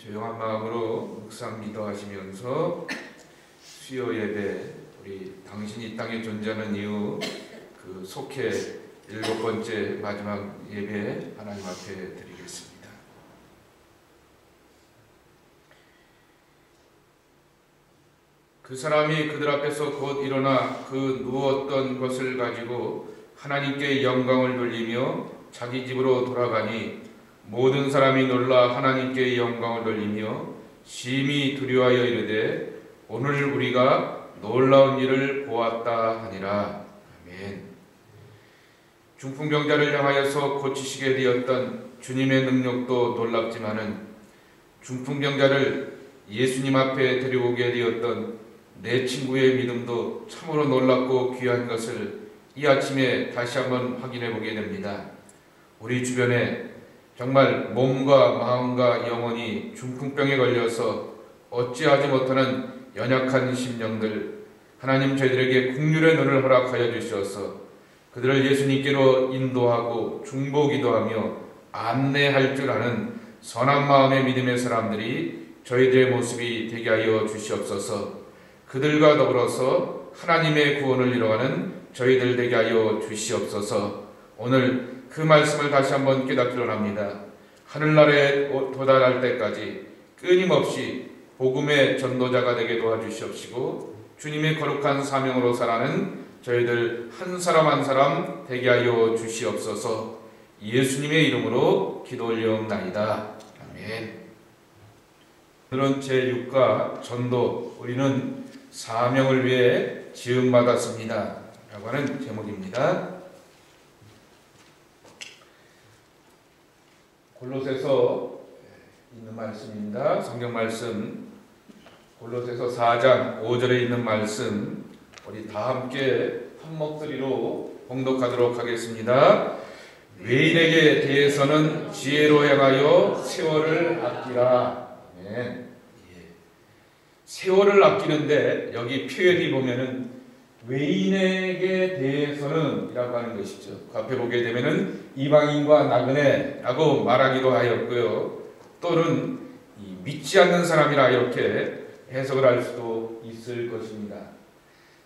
조용한 마음으로 묵상 기도하시면서 수요 예배 우리 당신이 이 땅에 존재하는 이유 그 속해 일곱 번째 마지막 예배 하나님 앞에 드리겠습니다. 그 사람이 그들 앞에서 곧 일어나 그 누웠던 것을 가지고 하나님께 영광을 돌리며 자기 집으로 돌아가니 모든 사람이 놀라 하나님께 영광을 돌리며 심히 두려워하여 이르되 오늘 우리가 놀라운 일을 보았다 하니라. 아멘. 중풍병자를 향하여서 고치시게 되었던 주님의 능력도 놀랍지만은 중풍병자를 예수님 앞에 데려오게 되었던 내 친구의 믿음도 참으로 놀랍고 귀한 것을 이 아침에 다시 한번 확인해 보게 됩니다. 우리 주변에 정말 몸과 마음과 영혼이 중풍병에 걸려서 어찌하지 못하는 연약한 심령들 하나님 저희들에게 국률의 눈을 허락하여 주셔서 그들을 예수님께로 인도하고 중보기도 하며 안내할 줄 아는 선한 마음의 믿음의 사람들이 저희들의 모습이 되게 하여 주시옵소서. 그들과 더불어서 하나님의 구원을 이뤄가는 저희들 되게 하여 주시옵소서. 오늘 그 말씀을 다시 한번 깨닫기로 합니다. 하늘나라에 도달할 때까지 끊임없이 복음의 전도자가 되게 도와주시옵시고 주님의 거룩한 사명으로 살아는 저희들 한 사람 한 사람 되게 하여 주시옵소서 예수님의 이름으로 기도 올려옵나이다. 아멘. 오늘은 제6과 전도 우리는 사명을 위해 지음받았습니다. 라고 하는 제목입니다. 골로새서 있는 말씀입니다. 성경 말씀 골로새서 4장 5절에 있는 말씀 우리 다 함께 한 목소리로 봉독하도록 하겠습니다. 외인에게 대해서는 지혜로 행하여 세월을 아끼라. 네. 세월을 아끼는데 여기 표현이 보면은 외인에게 대해서는 이라고 하는 것이죠. 그 앞에 보게 되면은 이방인과 나그네라고 말하기도 하였고요. 또는 믿지 않는 사람이라 이렇게 해석을 할 수도 있을 것입니다.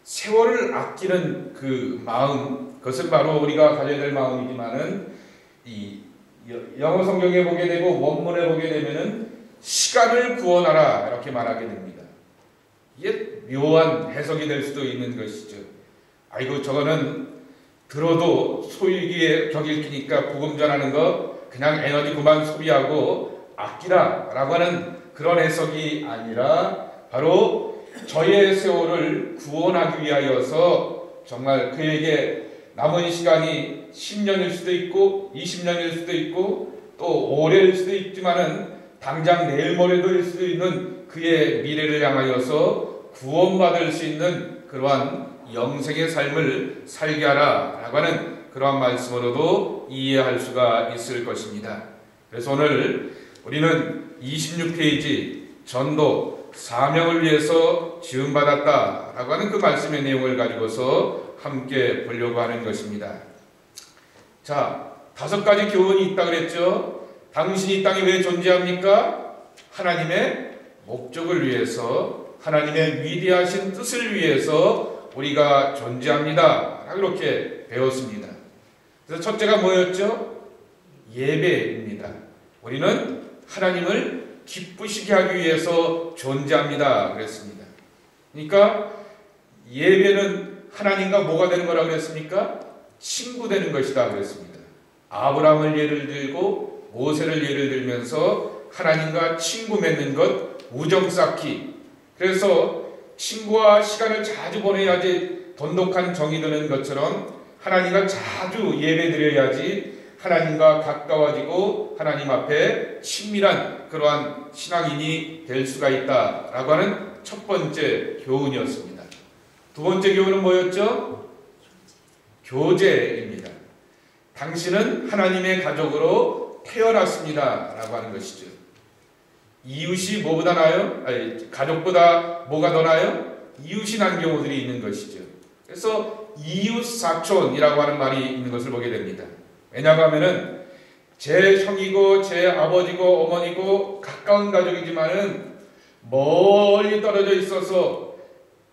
세월을 아끼는 그 마음, 그것은 바로 우리가 가져야 될 마음이지만은 이 영어 성경에 보게 되고 원문에 보게 되면은 시간을 구원하라 이렇게 말하게 됩니다. 이게 묘한 해석이 될 수도 있는 것이죠. 아이고 저거는 들어도 소유기에 격일 끼니까 복음 전하는 거 그냥 에너지 그만 소비하고 아끼라 라고 하는 그런 해석이 아니라 바로 저의 세월을 구원하기 위하여서 정말 그에게 남은 시간이 10년일 수도 있고 20년일 수도 있고 또 올해일 수도 있지만은 당장 내일 모레도일 수도 있는 그의 미래를 향하여서 구원받을 수 있는 그러한 영생의 삶을 살게 하라 라고 하는 그러한 말씀으로도 이해할 수가 있을 것입니다. 그래서 오늘 우리는 26페이지 전도 사명을 위해서 지음받았다 라고 하는 그 말씀의 내용을 가지고서 함께 보려고 하는 것입니다. 자, 다섯 가지 교훈이 있다 그랬죠? 당신이 이 땅에 왜 존재합니까? 하나님의 목적을 위해서, 하나님의 위대하신 뜻을 위해서 우리가 존재합니다. 그렇게 배웠습니다. 그래서 첫째가 뭐였죠? 예배입니다. 우리는 하나님을 기쁘시게 하기 위해서 존재합니다. 그랬습니다. 그러니까 예배는 하나님과 뭐가 되는 거라고 그랬습니까? 친구 되는 것이다 그랬습니다. 아브라함을 예를 들고 모세를 예를 들면서 하나님과 친구 맺는 것, 우정 쌓기. 그래서 친구와 시간을 자주 보내야지 돈독한 정이 드는 것처럼 하나님과 자주 예배 드려야지 하나님과 가까워지고 하나님 앞에 친밀한 그러한 신앙인이 될 수가 있다라고 하는 첫 번째 교훈이었습니다. 두 번째 교훈은 뭐였죠? 교제입니다. 당신은 하나님의 가족으로 태어났습니다. 라고 하는 것이죠. 이웃이 뭐보다 나요? 아니, 가족보다 뭐가 더 나요? 이웃이 난 경우들이 있는 것이죠. 그래서 이웃 사촌이라고 하는 말이 있는 것을 보게 됩니다. 왜냐하면은 제 형이고 제 아버지고 어머니고 가까운 가족이지만은 멀리 떨어져 있어서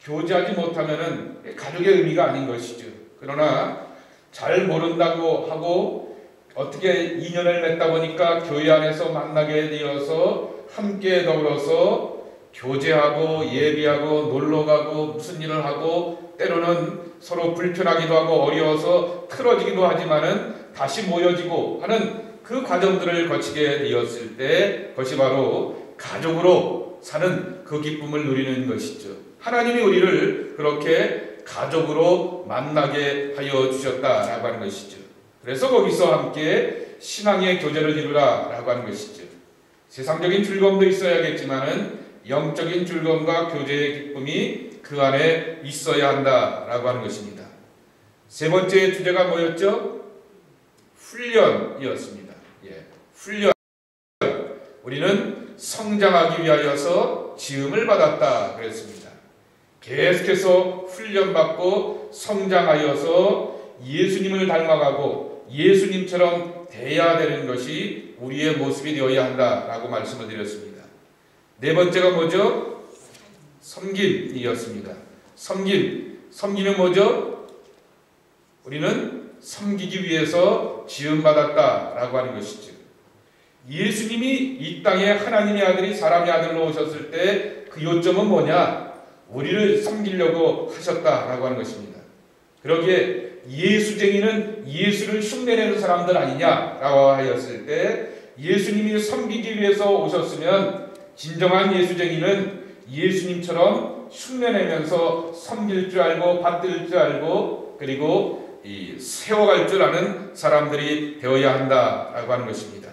교제하지 못하면은 가족의 의미가 아닌 것이죠. 그러나 잘 모른다고 하고 어떻게 인연을 맺다 보니까 교회 안에서 만나게 되어서 함께 더불어서 교제하고 예비하고 놀러 가고 무슨 일을 하고 때로는 서로 불편하기도 하고 어려워서 틀어지기도 하지만은 다시 모여지고 하는 그 과정들을 거치게 되었을 때 그것이 바로 가족으로 사는 그 기쁨을 누리는 것이죠. 하나님이 우리를 그렇게 가족으로 만나게 하여 주셨다라고 하는 것이죠. 그래서 거기서 함께 신앙의 교제를 이루라라고 하는 것이죠. 세상적인 즐거움도 있어야겠지만은 영적인 즐거움과 교제의 기쁨이 그 안에 있어야 한다라고 하는 것입니다. 세 번째 주제가 뭐였죠? 훈련이었습니다. 예, 훈련. 우리는 성장하기 위하여서 지음을 받았다 그랬습니다. 계속해서 훈련받고 성장하여서 예수님을 닮아가고 예수님처럼 돼야 되는 것이 우리의 모습이 되어야 한다라고 말씀을 드렸습니다. 네 번째가 뭐죠? 섬김이었습니다. 섬김. 섬기는 뭐죠? 우리는 섬기기 위해서 지음받았다라고 하는 것이죠. 예수님이 이 땅에 하나님의 아들이 사람의 아들로 오셨을 때 그 요점은 뭐냐? 우리를 섬기려고 하셨다라고 하는 것입니다. 그러기에 예수쟁이는 예수를 흉내내는 사람들 아니냐라고 하였을 때 예수님이 섬기기 위해서 오셨으면 진정한 예수쟁이는 예수님처럼 흉내내면서 섬길 줄 알고 받들 줄 알고 그리고 이 세워갈 줄 아는 사람들이 되어야 한다라고 하는 것입니다.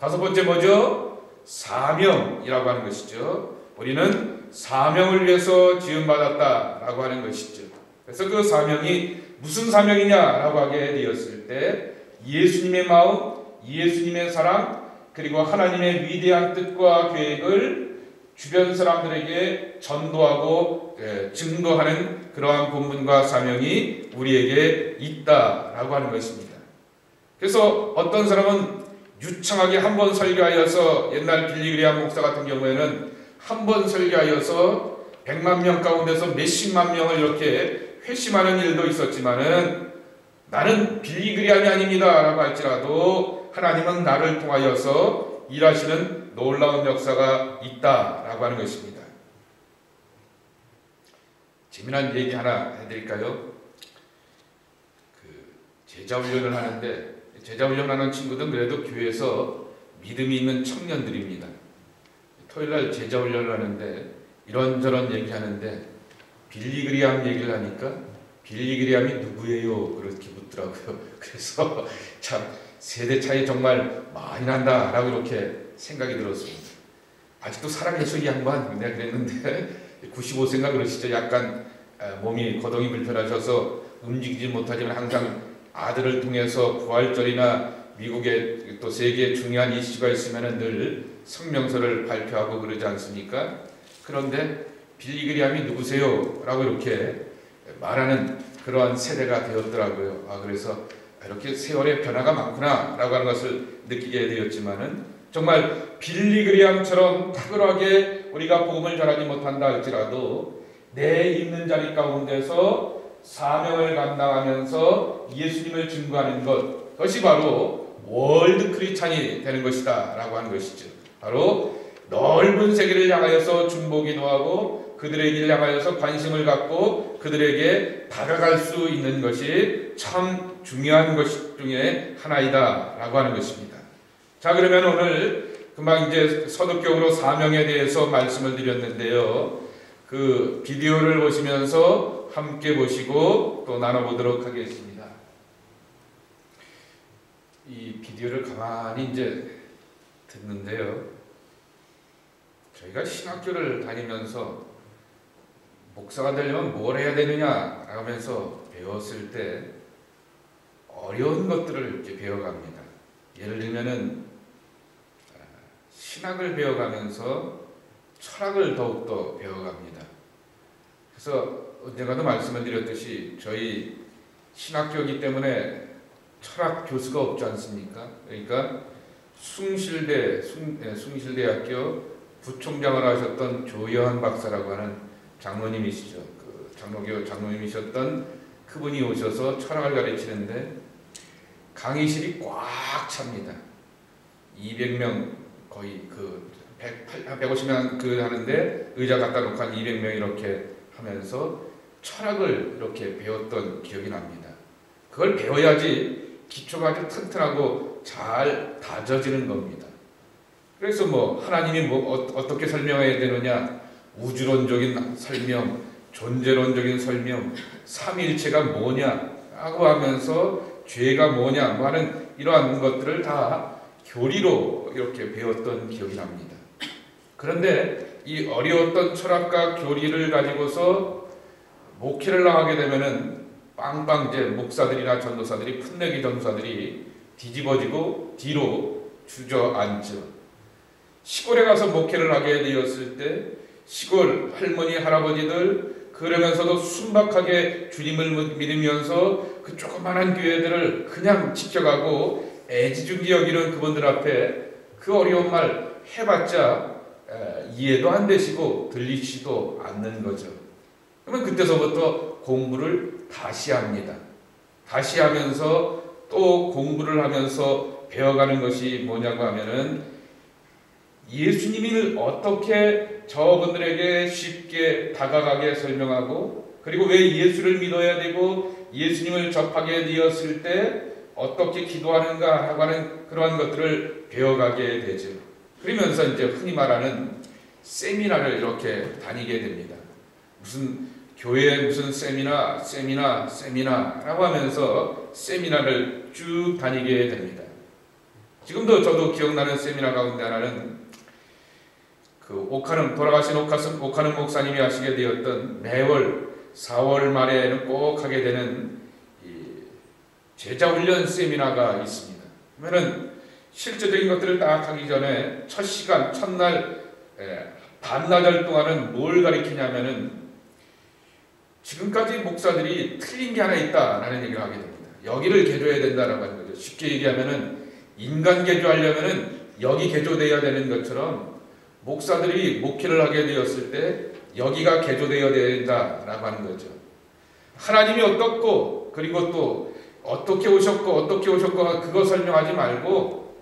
다섯 번째 뭐죠? 사명이라고 하는 것이죠. 우리는 사명을 위해서 지음받았다라고 하는 것이죠. 그래서 그 사명이 무슨 사명이냐라고 하게 되었을 때 예수님의 마음, 예수님의 사랑, 그리고 하나님의 위대한 뜻과 계획을 주변 사람들에게 전도하고 예, 증거하는 그러한 본분과 사명이 우리에게 있다라고 하는 것입니다. 그래서 어떤 사람은 유창하게 한 번 설교하여서 옛날 빌리그리안 목사 같은 경우에는 한 번 설교하여서 100만 명 가운데서 몇십만 명을 이렇게 회심하는 일도 있었지만은 나는 빌리 그리안이 아닙니다 라고 할지라도 하나님은 나를 통하여서 일하시는 놀라운 역사가 있다라고 하는 것입니다. 재미난 얘기 하나 해드릴까요? 그 제자 훈련을 하는데 제자 훈련하는 친구들은 그래도 교회에서 믿음이 있는 청년들입니다. 토요일 날 제자 훈련을 하는데 이런저런 얘기하는데 빌리 그리암 얘기를 하니까 빌리 그리암이 누구예요? 그렇게 묻더라고요. 그래서 참 세대 차이 정말 많이 난다라고 이렇게 생각이 들었습니다. 아직도 살아계셔 이 양반 내가 그랬는데 95세인가 그러시죠. 약간 몸이 거동이 불편하셔서 움직이지 못하지만 항상 아들을 통해서 부활절이나 미국의 또 세계 중요한 이슈가 있으면 늘 성명서를 발표하고 그러지 않습니까? 그런데 빌리그리암이 누구세요? 라고 이렇게 말하는 그러한 세대가 되었더라고요. 아, 그래서 이렇게 세월의 변화가 많구나 라고 하는 것을 느끼게 되었지만은 정말 빌리그리암처럼 탁월하게 우리가 복음을 전하지 못한다 할지라도 내 있는 자리 가운데서 사명을 감당하면서 예수님을 증거하는 것 그것이 바로 월드 크리스찬이 되는 것이다 라고 하는 것이죠. 바로 넓은 세계를 향하여서 중보 기도 하고 그들의 길을 향하여서 관심을 갖고 그들에게 다가갈 수 있는 것이 참 중요한 것 중에 하나이다 라고 하는 것입니다. 자 그러면 오늘 금방 이제 서독경으로 사명에 대해서 말씀을 드렸는데요. 그 비디오를 보시면서 함께 보시고 또 나눠보도록 하겠습니다. 이 비디오를 가만히 이제 듣는데요. 저희가 신학교를 다니면서 목사가 되려면 뭘 해야 되느냐 하면서 배웠을 때 어려운 것들을 이렇게 배워갑니다. 예를 들면은 아, 신학을 배워가면서 철학을 더욱더 배워갑니다. 그래서 언젠가도 말씀을 드렸듯이 저희 신학교이기 때문에 철학 교수가 없지 않습니까? 그러니까 숭실대 숭, 예, 숭실대학교 부총장을 하셨던 조여한 박사라고 하는 장로님이시죠. 그 장로교 장로님이셨던 그분이 오셔서 철학을 가르치는데 강의실이 꽉 찹니다. 200명 거의 그 100, 150명 그 하는데 의자 갖다 놓고 한 200명 이렇게 하면서 철학을 이렇게 배웠던 기억이 납니다. 그걸 배워야지 기초가 아주 튼튼하고 잘 다져지는 겁니다. 그래서 뭐 하나님이 뭐 어, 떻게 설명해야 되느냐 우주론적인 설명, 존재론적인 설명, 삼일체가 뭐냐 하고 하면서 죄가 뭐냐 뭐 하는 이러한 것들을 다 교리로 이렇게 배웠던 기억이 납니다. 그런데 이 어려웠던 철학과 교리를 가지고서 목회를 나가게 되면은 빵빵제 목사들이나 전도사들이 풋내기 전도사들이 뒤집어지고 뒤로 주저앉죠. 시골에 가서 목회를 하게 되었을 때 시골 할머니 할아버지들 그러면서도 순박하게 주님을 믿으면서 그 조그만한 교회들을 그냥 지켜가고 애지중지 여기는 그분들 앞에 그 어려운 말 해봤자 이해도 안 되시고 들리지도 않는 거죠. 그러면 그때서부터 공부를 다시 합니다. 다시 하면서 또 공부를 하면서 배워가는 것이 뭐냐고 하면은 예수님을 어떻게 저분들에게 쉽게 다가가게 설명하고 그리고 왜 예수를 믿어야 되고 예수님을 접하게 되었을 때 어떻게 기도하는가 하고 하는 그러한 것들을 배워가게 되죠. 그러면서 이제 흔히 말하는 세미나를 이렇게 다니게 됩니다. 무슨 교회 무슨 세미나, 세미나, 세미나라고 하면서 세미나를 쭉 다니게 됩니다. 지금도 저도 기억나는 세미나 가운데 하나는 그 오카는 돌아가신 오카스, 오카는 목사님이 하시게 되었던 매월 4월 말에는 꼭 하게 되는 제자 훈련 세미나가 있습니다. 그러면은 실제적인 것들을 딱 하기 전에 첫 시간 첫날 반나절 동안은 뭘 가리키냐면은 지금까지 목사들이 틀린 게 하나 있다라는 얘기를 하게 됩니다. 여기를 개조해야 된다라고 하는 거죠. 쉽게 얘기하면은 인간 개조하려면은 여기 개조돼야 되는 것처럼 목사들이 목회를 하게 되었을 때 여기가 개조되어야 된다라고 하는 거죠. 하나님이 어떻고 그리고 또 어떻게 오셨고 어떻게 오셨고 그거 설명하지 말고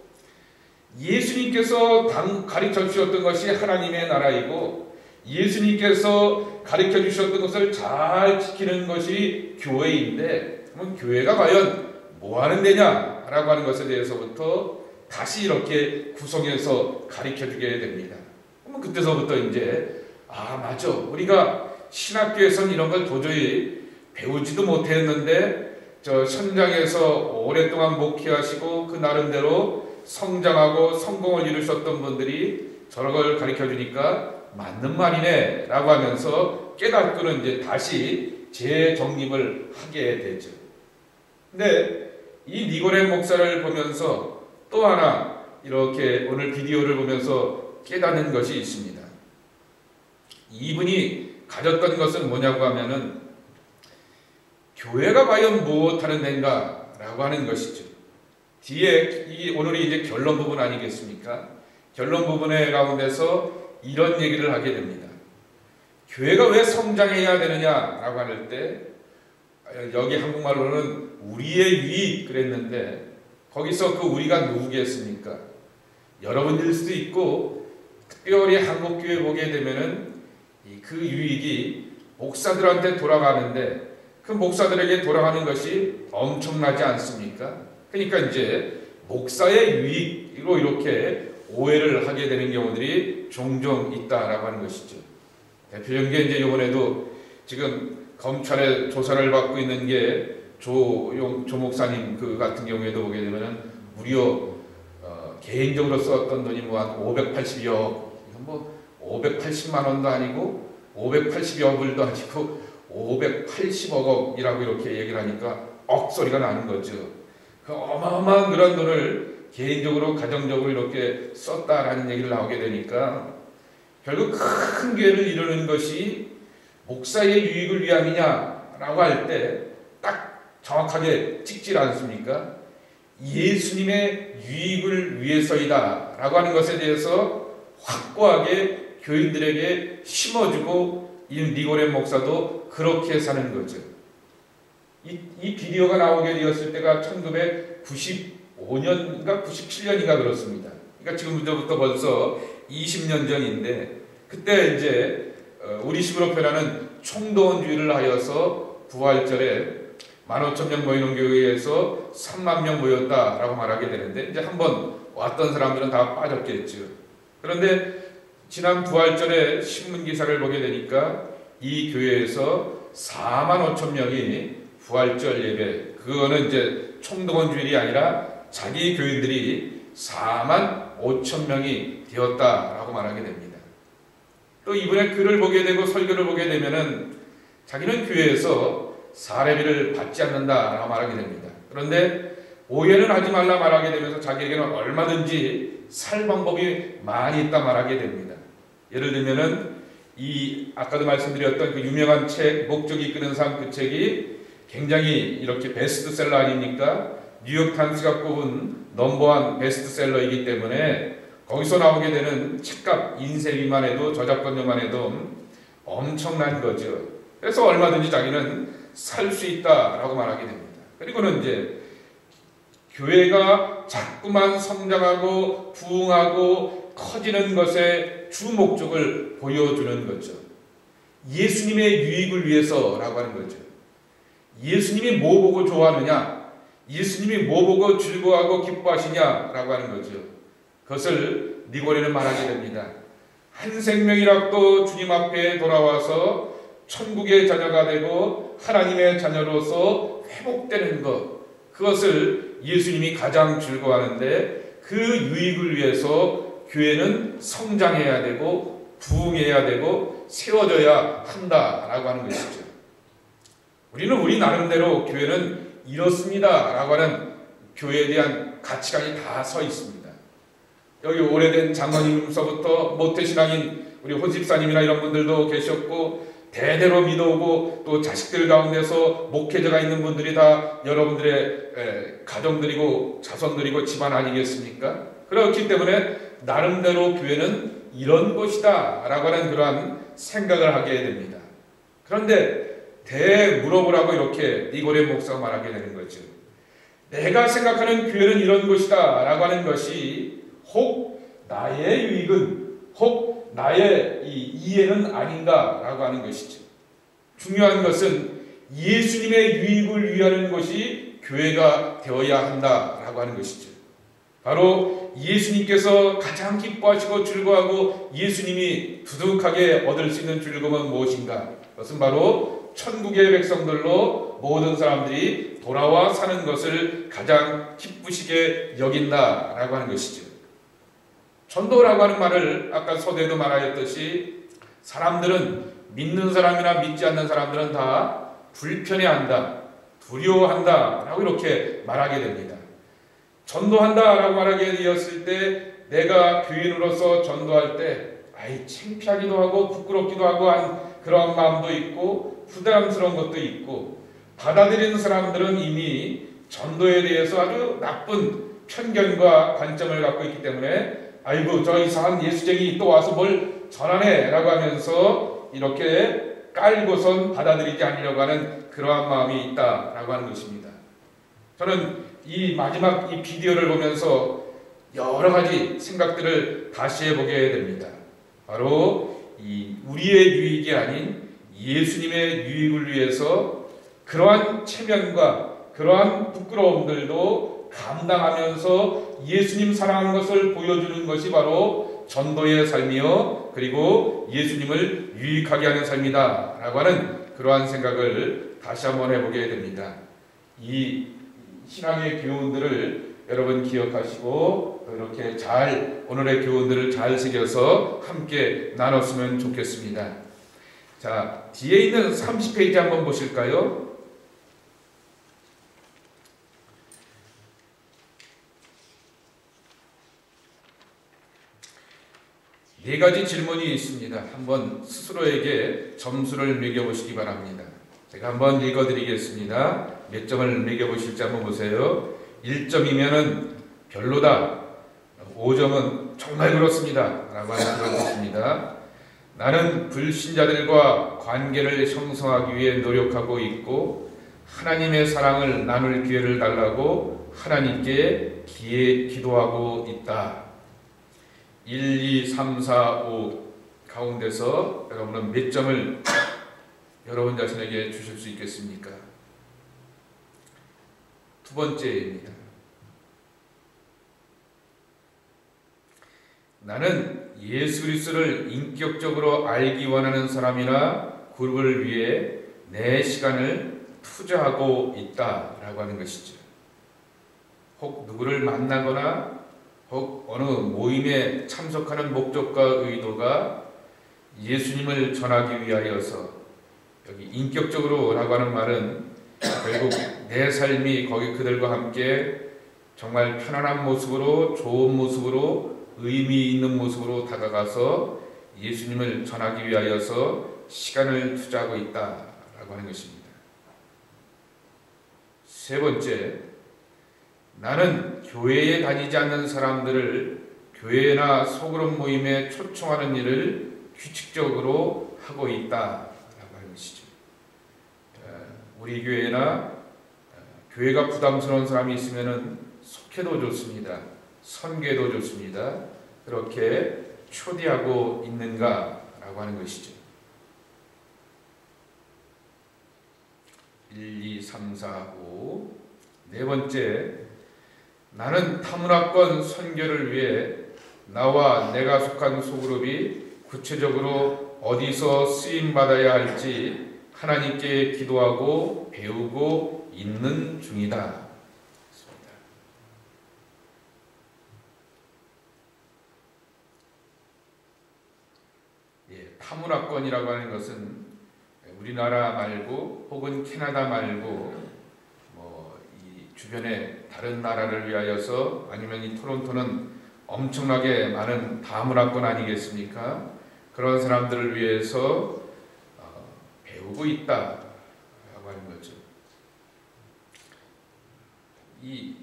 예수님께서 가르쳐 주셨던 것이 하나님의 나라이고 예수님께서 가르쳐 주셨던 것을 잘 지키는 것이 교회인데 그럼 교회가 과연 뭐 하는 데냐라고 하는 것에 대해서부터 다시 이렇게 구성해서 가르쳐 주게 됩니다. 그때서부터 이제 아 맞아 우리가 신학교에서는 이런 걸 도저히 배우지도 못했는데 저 현장에서 오랫동안 목회하시고 그 나름대로 성장하고 성공을 이루셨던 분들이 저런 걸 가르쳐 주니까 맞는 말이네 라고 하면서 깨닫고는 이제 다시 재정립을 하게 되죠. 근데 이 니고레 목사를 보면서 또 하나 이렇게 오늘 비디오를 보면서 깨닫는 것이 있습니다. 이분이 가졌던 것은 뭐냐고 하면은 교회가 과연 무엇하는 데인가라고 하는 것이죠. 뒤에 이 오늘이 이제 결론 부분 아니겠습니까? 결론 부분의 가운데서 이런 얘기를 하게 됩니다. 교회가 왜 성장해야 되느냐라고 할 때 여기 한국말로는 우리의 유익 그랬는데 거기서 그 우리가 누구겠습니까? 여러분일 수도 있고 특별히 한국교회 보게 되면은 그 유익이 목사들한테 돌아가는데 그 목사들에게 돌아가는 것이 엄청나지 않습니까? 그러니까 이제 목사의 유익으로 이렇게 오해를 하게 되는 경우들이 종종 있다라고 하는 것이죠. 대표적인 게 이제 이번에도 지금 검찰의 조사를 받고 있는 게 조용 조 목사님 그 같은 경우에도 보게 되면은 무려 개인적으로 썼던 돈이 뭐 한 580여 이건 뭐 580만 원도 아니고 580여 불도 아니고 580억이라고 이렇게 얘기를 하니까 억소리가 나는 거죠. 그 어마어마한 그런 돈을 개인적으로 가정적으로 이렇게 썼다라는 얘기를 나오게 되니까 결국 큰 교회를 이루는 것이 목사의 유익을 위함이냐라고 할 때 딱 정확하게 찍질 않습니까? 예수님의 유익을 위해서이다 라고 하는 것에 대해서 확고하게 교인들에게 심어주고 이 니고레 목사도 그렇게 사는 거죠. 이, 이 비디오가 나오게 되었을 때가 1995년인가 97년인가 그렇습니다. 그러니까 지금부터 벌써 20년 전인데 그때 이제 어, 우리 식으로 표현하는 총동원주의를 하여서 부활절에 15,000명 모이는 교회에서 3만 명 모였다라고 말하게 되는데 이제 한번 왔던 사람들은 다 빠졌겠죠. 그런데 지난 부활절에 신문 기사를 보게 되니까 이 교회에서 4만 5천 명이 부활절 예배 그거는 이제 총동원 주일이 아니라 자기 교인들이 4만 5천 명이 되었다라고 말하게 됩니다. 또 이분의 글을 보게 되고 설교를 보게 되면은 자기는 교회에서 사례비를 받지 않는다라고 말하게 됩니다. 그런데 오해는 하지 말라 말하게 되면서 자기에게는 얼마든지 살 방법이 많이 있다 말하게 됩니다. 예를 들면은 이 아까도 말씀드렸던 그 유명한 책 목적이 이끄는 삶 그 책이 굉장히 이렇게 베스트셀러 아닙니까? 뉴욕 탄스가 꼽은 넘버원 베스트셀러이기 때문에 거기서 나오게 되는 책값 인쇄비만 해도 저작권료만 해도 엄청난 거죠. 그래서 얼마든지 자기는 살 수 있다라고 말하게 됩니다. 그리고는 이제 교회가 자꾸만 성장하고 부흥하고 커지는 것의 주 목적을 보여주는 거죠. 예수님의 유익을 위해서라고 하는 거죠. 예수님이 뭐 보고 좋아하느냐? 예수님이 뭐 보고 즐거워하고 기뻐하시냐라고 하는 거죠. 그것을 니고레는 말하게 됩니다. 한 생명이라도 주님 앞에 돌아와서 천국의 자녀가 되고 하나님의 자녀로서 회복되는 것 그것을 예수님이 가장 즐거워하는데 그 유익을 위해서 교회는 성장해야 되고 부흥해야 되고 세워져야 한다라고 하는 것이죠. 우리는 우리 나름대로 교회는 이렇습니다라고 하는 교회에 대한 가치관이 다 서 있습니다. 여기 오래된 장로님서부터 모태신앙인 우리 혼집사님이나 이런 분들도 계셨고 대대로 믿어오고 또 자식들 가운데서 목회자가 있는 분들이 다 여러분들의 가정들이고 자손들이고 집안 아니겠습니까? 그렇기 때문에 나름대로 교회는 이런 것이다 라고 하는 그러한 생각을 하게 됩니다. 그런데 대 물어보라고 이렇게 니고레 목사가 말하게 되는 거죠. 내가 생각하는 교회는 이런 것이다 라고 하는 것이 혹 나의 유익은 혹 나의 이해는 아닌가라고 하는 것이죠. 중요한 것은 예수님의 유익을 위하는 것이 교회가 되어야 한다라고 하는 것이죠. 바로 예수님께서 가장 기뻐하시고 즐거워하고 예수님이 두둑하게 얻을 수 있는 즐거움은 무엇인가? 그것은 바로 천국의 백성들로 모든 사람들이 돌아와 사는 것을 가장 기쁘시게 여긴다라고 하는 것이죠. 전도라고 하는 말을 아까 서대도 말하였듯이 사람들은 믿는 사람이나 믿지 않는 사람들은 다 불편해한다, 두려워한다 라고 이렇게 말하게 됩니다. 전도한다 라고 말하게 되었을 때 내가 교인으로서 전도할 때 아이 창피하기도 하고 부끄럽기도 하고 한 그런 마음도 있고 부담스러운 것도 있고 받아들이는 사람들은 이미 전도에 대해서 아주 나쁜 편견과 관점을 갖고 있기 때문에 아이고 저 이상한 예수쟁이 또 와서 뭘 전하네 라고 하면서 이렇게 깔고선 받아들이지 않으려고 하는 그러한 마음이 있다라고 하는 것입니다. 저는 이 마지막 이 비디오를 보면서 여러 가지 생각들을 다시 해보게 됩니다. 바로 이 우리의 유익이 아닌 예수님의 유익을 위해서 그러한 체면과 그러한 부끄러움들도 감당하면서 예수님 사랑하는 것을 보여주는 것이 바로 전도의 삶이요. 그리고 예수님을 유익하게 하는 삶이다. 라고 하는 그러한 생각을 다시 한번 해보게 됩니다. 이 신앙의 교훈들을 여러분 기억하시고 이렇게 잘 오늘의 교훈들을 잘 새겨서 함께 나눴으면 좋겠습니다. 자, 뒤에 있는 30페이지 한번 보실까요? 네 가지 질문이 있습니다. 한번 스스로에게 점수를 매겨보시기 바랍니다. 제가 한번 읽어드리겠습니다. 몇 점을 매겨보실지 한번 보세요. 1점이면은 별로다. 5점은 정말 그렇습니다. 라고 하는 그런 뜻입니다. 나는 불신자들과 관계를 형성하기 위해 노력하고 있고 하나님의 사랑을 나눌 기회를 달라고 하나님께 기도하고 있다. 1, 2, 3, 4, 5 가운데서 여러분은 몇 점을 여러분 자신에게 주실 수 있겠습니까? 두 번째입니다. 나는 예수 그리스도를 인격적으로 알기 원하는 사람이나 그룹을 위해 내 시간을 투자하고 있다라고 하는 것이죠. 혹 누구를 만나거나 혹 어느 모임에 참석하는 목적과 의도가 예수님을 전하기 위하여서 여기 인격적으로라고 하는 말은 결국 내 삶이 거기 그들과 함께 정말 편안한 모습으로 좋은 모습으로 의미 있는 모습으로 다가가서 예수님을 전하기 위하여서 시간을 투자하고 있다라고 하는 것입니다. 세 번째, 나는 교회에 다니지 않는 사람들을 교회나 소그룹 모임에 초청하는 일을 규칙적으로 하고 있다라고 하는 것이죠. 우리 교회나 교회가 부담스러운 사람이 있으면은 속해도 좋습니다. 선계도 좋습니다. 그렇게 초대하고 있는가라고 하는 것이죠. 1, 2, 3, 4, 5. 네 번째, 나는 타문화권 선교를 위해 나와 내가 속한 소그룹이 구체적으로 어디서 쓰임 받아야 할지 하나님께 기도하고 배우고 있는 중이다. 예, 타문화권이라고 하는 것은 우리나라 말고 혹은 캐나다 말고 주변의 다른 나라를 위하여서 아니면 이 토론토는 엄청나게 많은 다문화권 아니겠습니까? 그런 사람들을 위해서 어, 배우고 있다라고 하는 거죠. 이,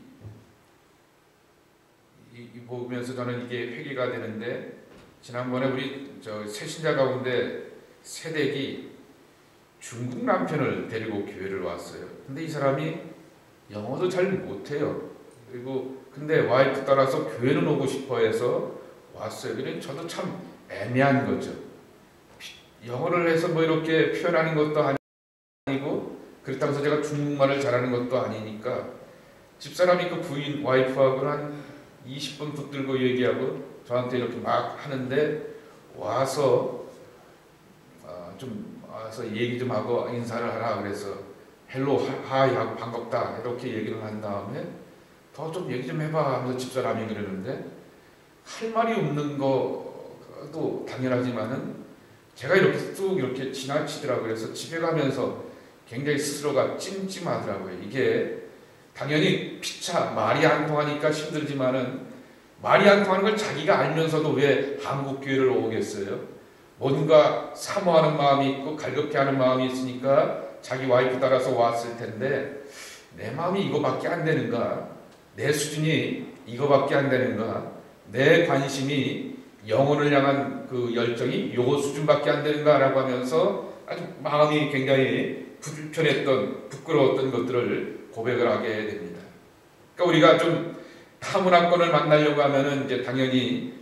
이, 이 보면서 저는 이게 회개가 되는데 지난번에 우리 저 새신자 가운데 세댁이 중국 남편을 데리고 교회를 왔어요. 근데 이 사람이 영어도 잘 못해요. 그리고 근데 와이프 따라서 교회는 오고 싶어 해서 왔어요. 그래 저도 참 애매한 거죠. 영어를 해서 뭐 이렇게 표현하는 것도 아니고 그렇다고 해서 제가 중국말을 잘하는 것도 아니니까 집사람이 그 부인 와이프하고는 한 20분 붙들고 얘기하고 저한테 이렇게 막 하는데 와서 어, 좀 와서 얘기 좀 하고 인사를 하라 그래서 헬로 하이 하고 반갑다 이렇게 얘기를 한 다음에 더 좀 얘기 좀 해봐 하면서 집사람이 그러는데 할 말이 없는 것도 당연하지만은 제가 이렇게 쑥 이렇게 지나치더라고요. 그래서 집에 가면서 굉장히 스스로가 찜찜하더라고요. 이게 당연히 피차 말이 안 통하니까 힘들지만은 말이 안 통하는 걸 자기가 알면서도 왜 한국 교회를 오겠어요? 뭔가 사모하는 마음이 있고 갈급해 하는 마음이 있으니까 자기 와이프 따라서 왔을 텐데 내 마음이 이거밖에 안 되는가? 내 수준이 이거밖에 안 되는가? 내 관심이 영혼을 향한 그 열정이 요거 수준밖에 안 되는가라고 하면서 아주 마음이 굉장히 불편했던 부끄러웠던 것들을 고백을 하게 됩니다. 그러니까 우리가 좀 타문화권을 만나려고 하면은 이제 당연히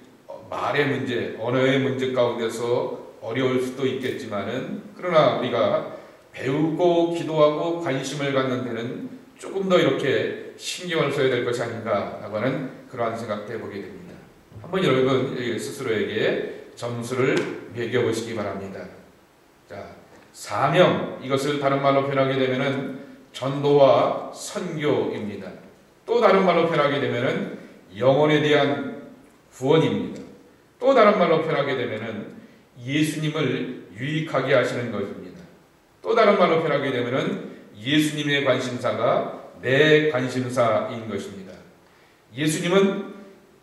말의 문제, 언어의 문제 가운데서 어려울 수도 있겠지만은 그러나 우리가 배우고 기도하고 관심을 갖는 데는 조금 더 이렇게 신경을 써야 될 것이 아닌가라고 하는 그러한 생각도 해보게 됩니다. 한번 여러분 스스로에게 점수를 매겨보시기 바랍니다. 자, 사명 이것을 다른 말로 표현하게 되면은 전도와 선교입니다. 또 다른 말로 표현하게 되면은 영혼에 대한 구원입니다. 또 다른 말로 표현하게 되면은 예수님을 유익하게 하시는 것입니다. 또 다른 말로 표현하게 되면은 예수님의 관심사가 내 관심사인 것입니다. 예수님은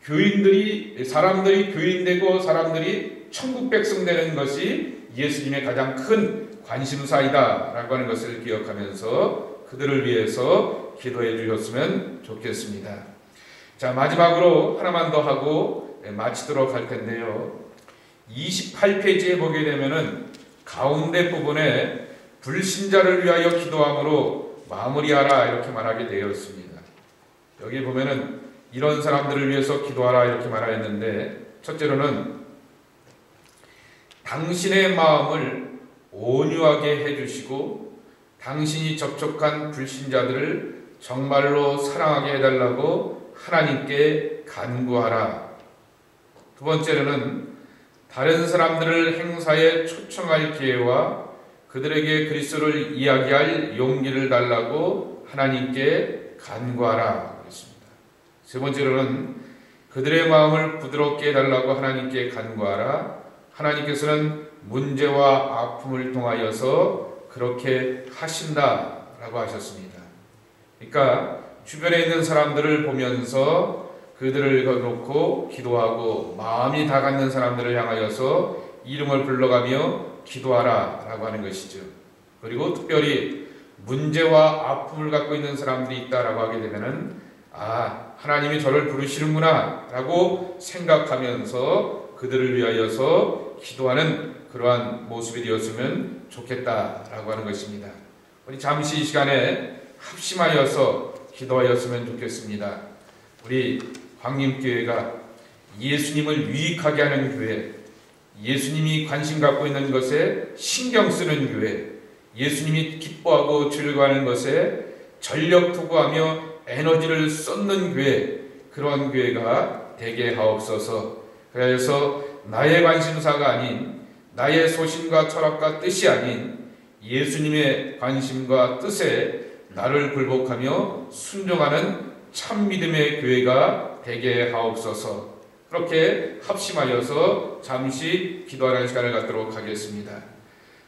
교인들이 사람들이 교인되고 사람들이 천국 백성 되는 것이 예수님의 가장 큰 관심사이다라고 하는 것을 기억하면서 그들을 위해서 기도해 주셨으면 좋겠습니다. 자, 마지막으로 하나만 더 하고 예, 마치도록 할 텐데요. 28페이지에 보게 되면은 가운데 부분에 불신자를 위하여 기도함으로 마무리하라 이렇게 말하게 되어 있습니다. 여기 보면은 이런 사람들을 위해서 기도하라 이렇게 말하였는데 첫째로는 당신의 마음을 온유하게 해주시고 당신이 접촉한 불신자들을 정말로 사랑하게 해달라고 하나님께 간구하라. 두 번째로는 다른 사람들을 행사에 초청할 기회와 그들에게 그리스도를 이야기할 용기를 달라고 하나님께 간구하라 그랬습니다. 세 번째로는 그들의 마음을 부드럽게 해달라고 하나님께 간구하라. 하나님께서는 문제와 아픔을 통하여서 그렇게 하신다라고 하셨습니다. 그러니까 주변에 있는 사람들을 보면서 그들을 놓고 기도하고 마음이 다 갖는 사람들을 향하여서 이름을 불러가며 기도하라 라고 하는 것이죠. 그리고 특별히 문제와 아픔을 갖고 있는 사람들이 있다라고 하게 되면은 아 하나님이 저를 부르시는구나 라고 생각하면서 그들을 위하여서 기도하는 그러한 모습이 되었으면 좋겠다라고 하는 것입니다. 우리 잠시 이 시간에 합심하여서 기도하였으면 좋겠습니다. 우리 광림교회가 예수님을 유익하게 하는 교회, 예수님이 관심 갖고 있는 것에 신경 쓰는 교회, 예수님이 기뻐하고 즐거워하는 것에 전력 투구하며 에너지를 쏟는 교회, 그러한 교회가 되게 하옵소서. 그래서 나의 관심사가 아닌 나의 소신과 철학과 뜻이 아닌 예수님의 관심과 뜻에 나를 굴복하며 순종하는 참 믿음의 교회가 되게 하옵소서. 그렇게 합심하여서 잠시 기도하는 시간을 갖도록 하겠습니다.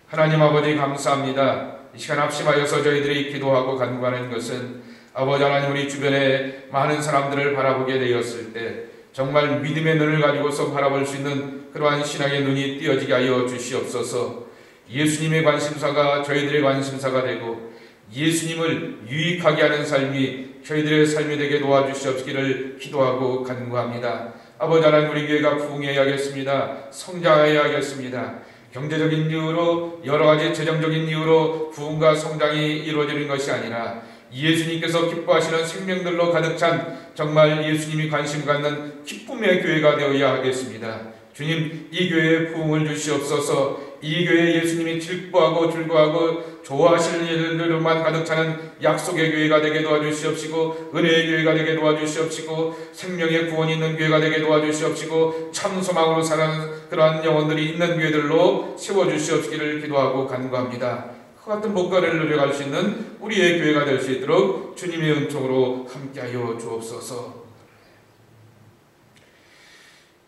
하나님 아버지 감사합니다. 이 시간 합심하여서 저희들이 기도하고 간구하는 것은 아버지 하나님 우리 주변에 많은 사람들을 바라보게 되었을 때 정말 믿음의 눈을 가지고서 바라볼 수 있는 그러한 신앙의 눈이 띄어지게 하여 주시옵소서. 예수님의 관심사가 저희들의 관심사가 되고 예수님을 유익하게 하는 삶이 저희들의 삶이 되게 도와주시옵기를 기도하고 간구합니다. 아버지 하나님 우리 교회가 부흥해야겠습니다. 성장해야겠습니다. 경제적인 이유로 여러 가지 재정적인 이유로 부흥과 성장이 이루어지는 것이 아니라 예수님께서 기뻐하시는 생명들로 가득 찬 정말 예수님이 관심 갖는 기쁨의 교회가 되어야 하겠습니다. 주님 이 교회에 부흥을 주시옵소서 이 교회 예수님이 기뻐하고 즐거워하고 좋아하시는 일들로만 가득 차는 약속의 교회가 되게 도와주시옵시고 은혜의 교회가 되게 도와주시옵시고 생명의 구원이 있는 교회가 되게 도와주시옵시고 참 소망으로 사는 그러한 영혼들이 있는 교회들로 세워주시옵시기를 기도하고 간구합니다. 그 같은 목가를 누려갈 수 있는 우리의 교회가 될 수 있도록 주님의 은총으로 함께하여 주옵소서.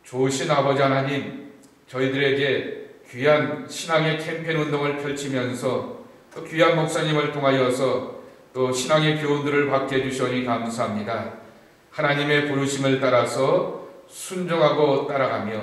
좋으신 아버지 하나님, 저희들에게 귀한 신앙의 캠페인 운동을 펼치면서 또 귀한 목사님을 통하여서 또 신앙의 교훈들을 받게 해주시니 감사합니다. 하나님의 부르심을 따라서 순종하고 따라가며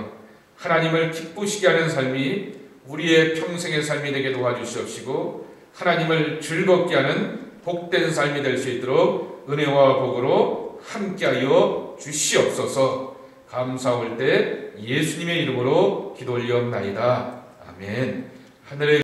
하나님을 기쁘시게 하는 삶이 우리의 평생의 삶이 되게 도와주시옵시고 하나님을 즐겁게 하는 복된 삶이 될 수 있도록 은혜와 복으로 함께하여 주시옵소서 감사할 때 예수님의 이름으로 기도 올리옵나이다. 아멘. 하늘의